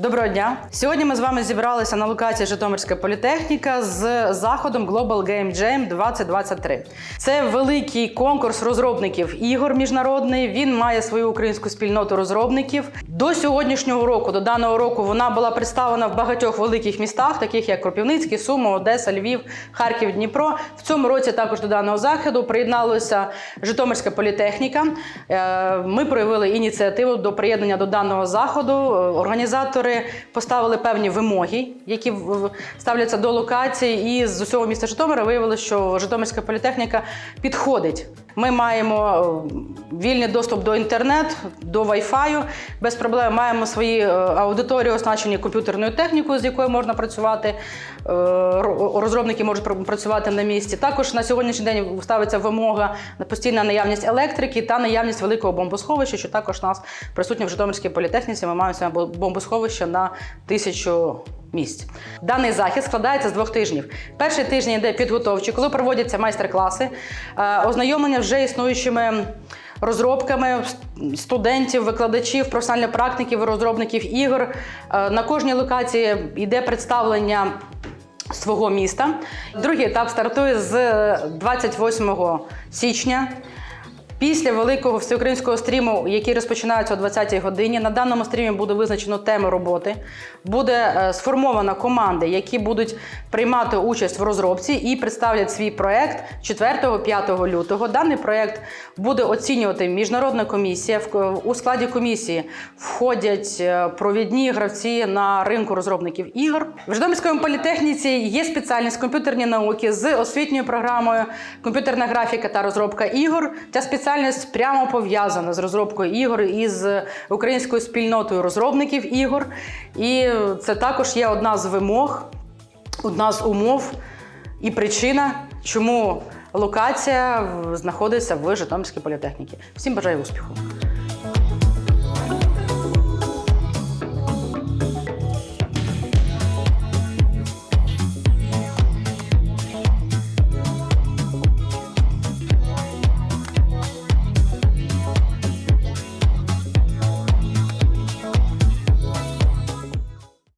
Доброго дня! Сьогодні ми з вами зібралися на локації Житомирська політехніка з заходом Global Game Jam 2023. Це великий конкурс розробників ігор міжнародний. Він має свою українську спільноту розробників. До сьогоднішнього року, до даного року, вона була представлена в багатьох великих містах, таких як Кропівницький, Суми, Одеса, Львів, Харків, Дніпро. В цьому році також до даного заходу приєдналася Житомирська політехніка. Е, Ми проявили ініціативу до приєднання до даного заходу. Е, Організатори поставили певні вимоги, які ставляться до локації, і з усього міста Житомира виявилося, що Житомирська політехніка підходить. Ми маємо е, вільний доступ до інтернету, до Wi-Fi, без проблем маємо свої е, аудиторії, оснащені комп'ютерною технікою, з якою можна працювати. Е, Розробники можуть пр- працювати на місці. Також на сьогоднішній день ставиться вимога на постійна наявність електрики та наявність великого бомбосховища, що також у нас присутнє в Житомирській політехніці. Ми маємо бомбосховище на тисячу місць. Даний захід складається з двох тижнів. Перший тиждень йде підготовчий, коли проводяться майстер-класи, е, ознайомлення вже існуючими. Розробками студентів, викладачів, професіональних практиків, розробників ігор. Е, На кожній локації йде представлення свого міста. Другий етап стартує з 28 січня. Після великого всеукраїнського стріму, який розпочинається о 20-й годині, на даному стрімі буде визначено тему роботи. Буде е, сформована команди, які будуть приймати участь в розробці і представлять свій проект 4-5 лютого. Даний проект буде оцінювати міжнародна комісія. В- У складі комісії входять е, провідні гравці на ринку розробників ігор. В Житомирському політехніці є спеціальність комп'ютерні науки з освітньою програмою комп'ютерна графіка та розробка ігор. Ця спеціальність прямо пов'язана з розробкою ігор і з українською спільнотою розробників ігор. І це також є одна з вимог, одна з умов і причина, чому локація знаходиться в Житомирській політехніці. Всім бажаю успіху!